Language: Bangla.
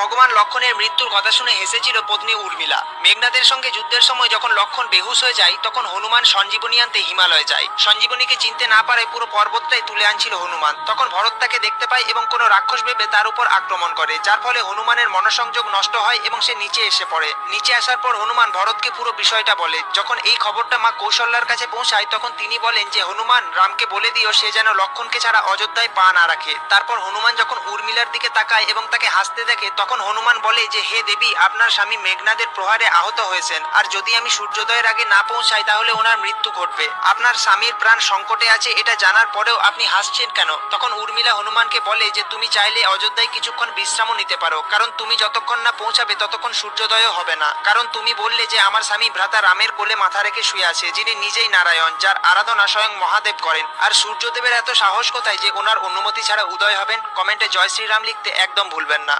ভগবান লক্ষণের মৃত্যুর কথা শুনে হেসেছিল পত্নী উর্মিলা। মেঘনাদের সঙ্গে যুদ্ধের সময় যখন লক্ষণ বেহুশ হয়ে যায়, তখন হনুমান সঞ্জীবনী আনতে হিমালয় যায়। সঞ্জীবনীকে চিনতে না পারায় পুরো পর্বতটাই তুলে আনছিল হনুমান। তখন ভরত তাকে দেখতে পায় এবং কোনো রাক্ষস ভেবে তার উপর আক্রমণ করে, যার ফলে হনুমানের মনসংযোগ নষ্ট হয় এবং সে নিচে এসে পড়ে। নিচে আসার পর হনুমান ভরতকে পুরো বিষয়টা বলে। যখন এই খবরটা মা কৌশল্যার কাছে পৌঁছায়, তখন তিনি বলেন যে, হনুমান, রামকে বলে দিও, সে যেন লক্ষণকে ছাড়া অযোধ্যায় পা না রাখে। তারপর হনুমান যখন উর্মিলার দিকে তাকায় এবং তাকে হাসতে দেখে, তখন হনুমান বলে যে, হে দেবী, আপনার স্বামী মেঘনাদের প্রহারে আহত হয়েছেন। আর যদি আমি সূর্যোদয়ের আগে না পৌঁছাই, তাহলে ওনার মৃত্যু ঘটবে। আপনার স্বামীর প্রাণ সংকটে আছে, এটা জানার পরেও আপনি হাসছেন কেন? তখন উর্মিলা হনুমানকে বলে যে, তুমি চাইলে অযোধ্যায় কিছুক্ষণ বিশ্রামও নিতে পারো। কারণ তুমি যতক্ষণ না পৌঁছাবে, ততক্ষণ সূর্যোদয়ও হবে না। কারণ তুমি বললে যে, আমার স্বামী ভ্রাতা রামের কোলে মাথা রেখে শুয়ে আছে, যিনি নিজেই নারায়ণ, যার আরাধনা স্বয়ং মহাদেব করেন। আর সূর্যদেবের এত সাহস কোথায় যে, ওনার অনুমতি ছাড়া উদয় হবেন? কমেন্টে জয় শ্রীরাম লিখতে একদম ভুলবেন না।